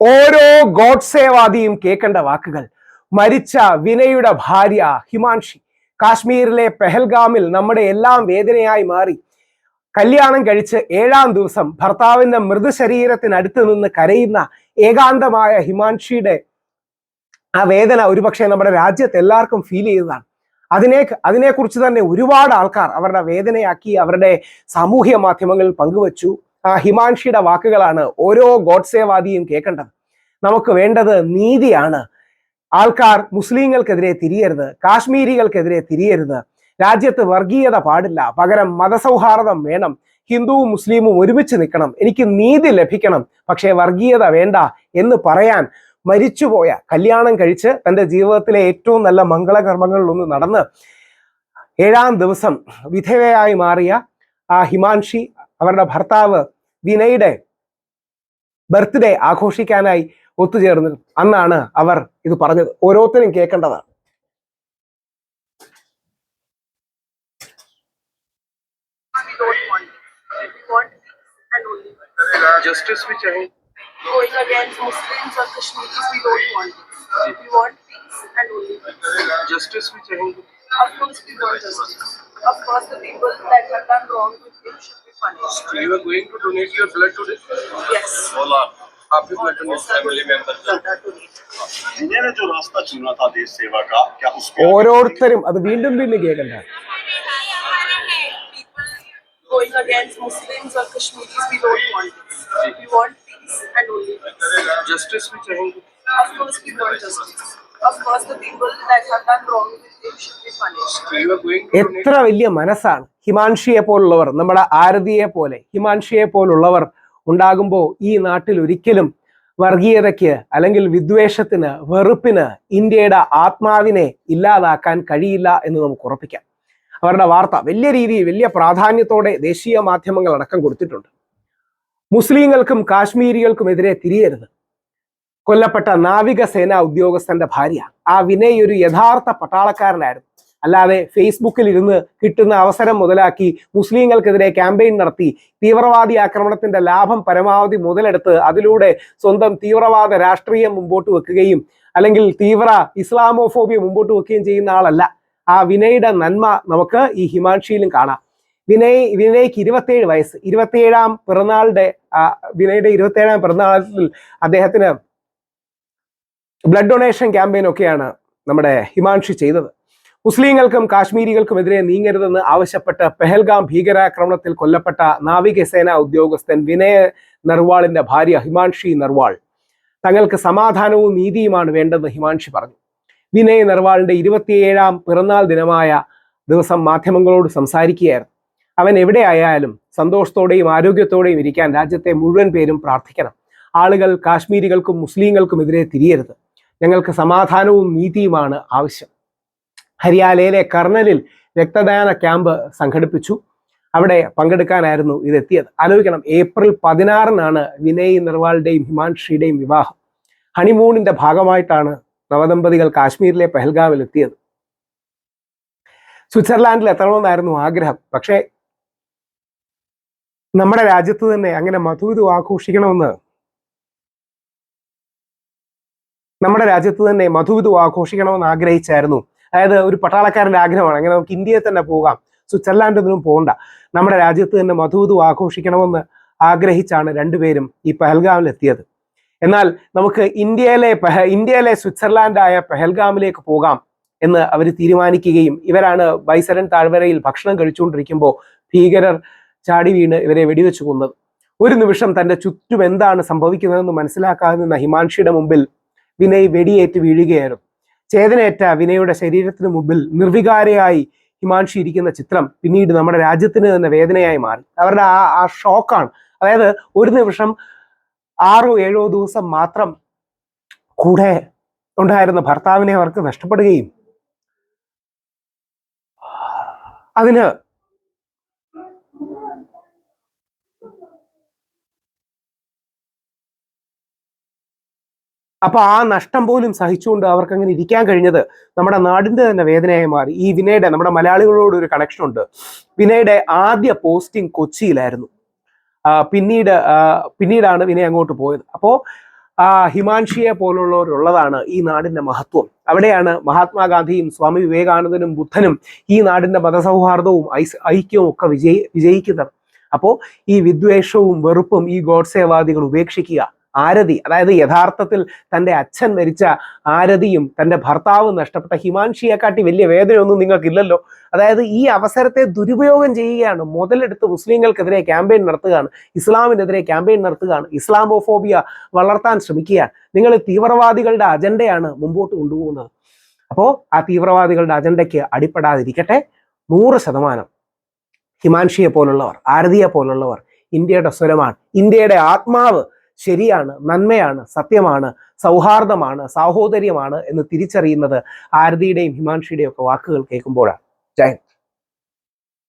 ഓരോ ഗോഡ്സേവാദിയും കേൾക്കേണ്ട വാക്കുകൾ. മരിച്ച വിനയുടെ ഭാര്യ ഹിമാൻഷി. കാശ്മീരിലെ പെഹൽഗാമിൽ നമ്മുടെ എല്ലാം വേദനയായി മാറി. കല്യാണം കഴിച്ച് ഏഴാം ദിവസം ഭർത്താവിന്റെ മൃതശരീരത്തിനടുത്ത് നിന്ന് കരയുന്ന ഏകാന്തമായ ഹിമാൻഷിയുടെ ആ വേദന ഒരുപക്ഷെ നമ്മുടെ രാജ്യത്ത് എല്ലാവർക്കും ഫീൽ ചെയ്തതാണ്. അതിനെ അതിനെക്കുറിച്ച് തന്നെ ഒരുപാട് ആൾക്കാർ അവരുടെ വേദനയാക്കി അവരുടെ സാമൂഹ്യ മാധ്യമങ്ങളിൽ പങ്കുവച്ചു. ഹിമാൻഷിയുടെ വാക്കുകളാണ് ഓരോ ഗോഡ്സേവാദിയും കേൾക്കേണ്ടത്. നമുക്ക് വേണ്ടത് നീതിയാണ്. ആൾക്കാർ മുസ്ലിങ്ങൾക്കെതിരെ തിരിയരുത് കാശ്മീരികൾക്കെതിരെ തിരിയരുത്. രാജ്യത്ത് വർഗീയത പാടില്ല പകരം മതസൗഹാർദ്ദം വേണം ഹിന്ദുവും മുസ്ലിമും ഒരുമിച്ച് നിൽക്കണം. എനിക്ക് നീതി ലഭിക്കണം പക്ഷേ വർഗീയത വേണ്ട എന്ന് പറയാൻ മരിച്ചുപോയ കല്യാണം കഴിച്ച് തന്റെ ജീവിതത്തിലെ ഏറ്റവും നല്ല മംഗളകർമ്മങ്ങളിലൊന്ന് നടന്ന് ഏഴാം ദിവസം വിധവയായി മാറിയ ആ ഹിമാൻഷി അവരുടെ ഭർത്താവ് വിനയുടെ ബർത്ത്ഡേ ആഘോഷിക്കാനായി ഒത്തുചേർന്നു അന്നാണ് അവർ ഇത് പറഞ്ഞത് ഓരോരുത്തരും കേൾക്കേണ്ടതാണ് we don't want it. We want peace and only peace. Justice भी चाहिए Going against Muslims or Kashmiris, we don't want it. We want peace and only peace. Justice भी चाहिए Of course, we want justice. Of course, the people that have done wrong with him should be punished. You are going to donate your blood today? Yes. आप भी blood donate family member Blood are donated. Vinay ने जो रास्ता चुना था देश सेवा का क्या उसके ഓരോരുത്തരും അത് വീണ്ടും വീണ്ടും കേൾക്കണ്ട People going against Muslims or Kashmiris, we don't want it. We want peace and only peace. Justice भी चाहिए Of course, we want justice. Of course, the people that have done wrong with him should be എത്ര വലിയ മനസ്സാണ്. ഹിമാൻഷിയെ പോലുള്ളവർ നമ്മുടെ ആരതിയെ പോലെ ഹിമാൻഷിയെ പോലുള്ളവർ ഉണ്ടാകുമ്പോൾ ഈ നാട്ടിൽ ഒരിക്കലും വർഗീയതയ്ക്ക് അല്ലെങ്കിൽ വിദ്വേഷത്തിന് വെറുപ്പിന് ഇന്ത്യയുടെ ആത്മാവിനെ ഇല്ലാതാക്കാൻ കഴിയില്ല എന്ന് നമുക്ക് ഉറപ്പിക്കാം. അവരുടെ വാർത്ത വലിയ രീതിയിൽ വലിയ പ്രാധാന്യത്തോടെ ദേശീയ മാധ്യമങ്ങൾ അടക്കം കൊടുത്തിട്ടുണ്ട്. മുസ്ലിങ്ങൾക്കും കാശ്മീരികൾക്കുമെതിരെ തിരിയരുത്. കൊല്ലപ്പെട്ട നാവികസേനാ ഉദ്യോഗസ്ഥന്റെ ഭാര്യ ആ വിനയ് ഒരു യഥാർത്ഥ പട്ടാളക്കാരനായിരുന്നു. അല്ലാതെ ഫേസ്ബുക്കിൽ ഇരുന്ന് കിട്ടുന്ന അവസരം മുതലാക്കി മുസ്ലിങ്ങൾക്കെതിരെ ക്യാമ്പയിൻ നടത്തി തീവ്രവാദി ആക്രമണത്തിന്റെ ലാഭം പരമാവധി മുതലെടുത്ത് അതിലൂടെ സ്വന്തം തീവ്രവാദ രാഷ്ട്രീയം മുമ്പോട്ട് വെക്കുകയും അല്ലെങ്കിൽ തീവ്ര ഇസ്ലാമോഫോബിയ മുമ്പോട്ട് വെക്കുകയും ചെയ്യുന്ന ആളല്ല. ആ വിനയുടെ നന്മ നമുക്ക് ഈ ഹിമാൻഷിയിലും കാണാം. വിനയ് വിനയ്ക്ക് ഇരുപത്തേഴ് വയസ്സ്. ഇരുപത്തിയേഴാം പിറന്നാളുടെ വിനയുടെ ഇരുപത്തിയേഴാം പിറന്നാളിൽ അദ്ദേഹത്തിന് ബ്ലഡ് ഡൊണേഷൻ ക്യാമ്പയിൻ ഒക്കെയാണ് നമ്മുടെ ഹിമാൻഷി ചെയ്തത്. മുസ്ലിങ്ങൾക്കും കാശ്മീരികൾക്കുമെതിരെ നീങ്ങരുതെന്ന് ആവശ്യപ്പെട്ട് പെഹൽഗാം ഭീകരാക്രമണത്തിൽ കൊല്ലപ്പെട്ട നാവികസേന ഉദ്യോഗസ്ഥൻ വിനയ നർവാളിന്റെ ഭാര്യ ഹിമാൻഷി നർവാൾ. തങ്ങൾക്ക് സമാധാനവും നീതിയുമാണ് വേണ്ടതെന്ന് ഹിമാൻഷി പറഞ്ഞു. വിനയ് നർവാളിന്റെ ഇരുപത്തിയേഴാം പിറന്നാൾ ദിനമായ ദിവസം മാധ്യമങ്ങളോട് സംസാരിക്കുകയായിരുന്നു. അവൻ എവിടെ ആയാലും സന്തോഷത്തോടെയും ആരോഗ്യത്തോടെയും ഇരിക്കാൻ രാജ്യത്തെ മുഴുവൻ പേരും പ്രാർത്ഥിക്കണം. ആളുകൾ കാശ്മീരികൾക്കും മുസ്ലിങ്ങൾക്കും എതിരെ തിരിയരുത്. ഞങ്ങൾക്ക് സമാധാനവും നീതിയുമാണ് ആവശ്യം. ഹരിയാലയിലെ കർണലിൽ രക്തദാന ക്യാമ്പ് സംഘടിപ്പിച്ചു. അവിടെ പങ്കെടുക്കാനായിരുന്നു ഇതെത്തിയത്. ആലോചിക്കണം ഏപ്രിൽ പതിനാറിനാണ് വിനയ് നിർവാളുടെയും ഹിമാൻഷിയുടെയും വിവാഹം. ഹണിമൂണിന്റെ ഭാഗമായിട്ടാണ് നവദമ്പതികൾ കാശ്മീരിലെ പെഹൽഗാമിൽ എത്തിയത്. സ്വിറ്റ്സർലാൻഡിൽ എത്തണമെന്നായിരുന്നു ആഗ്രഹം. പക്ഷേ നമ്മുടെ രാജ്യത്ത് തന്നെ അങ്ങനെ മധുവിധു ആഘോഷിക്കണമെന്ന് നമ്മുടെ രാജ്യത്ത് തന്നെ മധുവിധു ആഘോഷിക്കണമെന്ന് ആഗ്രഹിച്ചായിരുന്നു അതായത് ഒരു പട്ടാളക്കാരന്റെ ആഗ്രഹമാണ്. അങ്ങനെ നമുക്ക് ഇന്ത്യയിൽ തന്നെ പോകാം. സ്വിറ്റ്സർലാൻഡൊന്നും പോകണ്ട നമ്മുടെ രാജ്യത്ത് തന്നെ മധുവിധു ആഘോഷിക്കണമെന്ന് ആഗ്രഹിച്ചാണ് രണ്ടുപേരും ഈ പെഹൽഗാമിൽ എത്തിയത് എന്നാൽ നമുക്ക് ഇന്ത്യയിലെ പെഹ ഇന്ത്യയിലെ സ്വിറ്റ്സർലാൻഡായ പെഹൽഗാമിലേക്ക് പോകാം എന്ന് അവർ തീരുമാനിക്കുകയും ഇവരാണ് ബൈസരൻ താഴ്വരയിൽ ഭക്ഷണം കഴിച്ചുകൊണ്ടിരിക്കുമ്പോൾ ഭീകരർ ചാടി വീണ് ഇവരെ വെടിവെച്ചു കൊന്നത്. ഒരു നിമിഷം തന്റെ ചുറ്റും എന്താണ് സംഭവിക്കുന്നതെന്ന് മനസ്സിലാക്കാതെ നിന്ന ഹിമാൻഷിയുടെ മുമ്പിൽ വിനയ് വെടിയേറ്റ് വീഴുകയായിരുന്നു. ചേതനയേറ്റ വിനയുടെ ശരീരത്തിന് മുമ്പിൽ നിർവികാരയായി ഹിമാൻഷി ഇരിക്കുന്ന ചിത്രം പിന്നീട് നമ്മുടെ രാജ്യത്തിന് തന്നെ വേദനയായി മാറി. അവരുടെ ആ ആ ഷോക്കാണ്. അതായത് ഒരു നിമിഷം ആറോ ഏഴോ ദിവസം മാത്രം കൂടെ ഉണ്ടായിരുന്ന ഭർത്താവിനെ അവർക്ക് നഷ്ടപ്പെടുകയും അതിന് അപ്പൊ ആ നഷ്ടം പോലും സഹിച്ചുകൊണ്ട് അവർക്ക് അങ്ങനെ ഇരിക്കാൻ കഴിഞ്ഞത് നമ്മുടെ നാടിന്റെ തന്നെ വേദനയായി മാറി. ഈ വിനയുടെ നമ്മുടെ മലയാളികളോട് ഒരു കണക്ഷൻ ഉണ്ട്. വിനയുടെ ആദ്യ പോസ്റ്റിംഗ് കൊച്ചിയിലായിരുന്നു. പിന്നീട് പിന്നീടാണ് വിനയ് അങ്ങോട്ട് പോയത്. അപ്പോ ആ ഹിമാൻഷിയെ പോലുള്ളവരുള്ളതാണ് ഈ നാടിന്റെ മഹത്വം. അവിടെയാണ് മഹാത്മാഗാന്ധിയും സ്വാമി വിവേകാനന്ദനും ബുദ്ധനും ഈ നാടിന്റെ മതസൗഹാർദ്ദവും ഐക്യവും ഒക്കെ വിജയി വിജയിക്കുന്നത്. അപ്പോൾ ഈ വിദ്വേഷവും വെറുപ്പും ഈ ഗോഡ്സേവാദികൾ ഉപേക്ഷിക്കുക ആരതി അതായത് യഥാർത്ഥത്തിൽ തന്റെ അച്ഛൻ മരിച്ച ആരതിയും തന്റെ ഭർത്താവും നഷ്ടപ്പെട്ട ഹിമാൻഷിയെക്കാട്ടി വലിയ വേദനയൊന്നും നിങ്ങൾക്കില്ലല്ലോ. അതായത് ഈ അവസരത്തെ ദുരുപയോഗം ചെയ്യുകയാണ്. മുതലെടുത്ത് മുസ്ലിങ്ങൾക്കെതിരെ ക്യാമ്പയിൻ നടത്തുകയാണ്. ഇസ്ലാമിനെതിരെ ക്യാമ്പയിൻ നടത്തുകയാണ്. ഇസ്ലാമോഫോബിയ വളർത്താൻ ശ്രമിക്കുകയാണ്. നിങ്ങൾ തീവ്രവാദികളുടെ അജണ്ടയാണ് മുമ്പോട്ട് കൊണ്ടുപോകുന്നത്. അപ്പോൾ ആ തീവ്രവാദികളുടെ അജണ്ടയ്ക്ക് അടിപ്പെടാതിരിക്കട്ടെ. നൂറ് ശതമാനം ഹിമാൻഷിയെ പോലുള്ളവർ ആരതിയെ പോലുള്ളവർ ഇന്ത്യയുടെ സ്വരമാണ്. ഇന്ത്യയുടെ ആത്മാവ് ശരിയാണ് നന്മയാണ് സത്യമാണ് സൗഹാർദ്ദമാണ് സാഹോദര്യമാണ് എന്ന് തിരിച്ചറിയുന്നത് ആരതിയുടെയും ഹിമാൻഷിയുടെയും ഒക്കെ വാക്കുകൾ കേൾക്കുമ്പോഴാണ് ജയ് ഹിന്ദ്.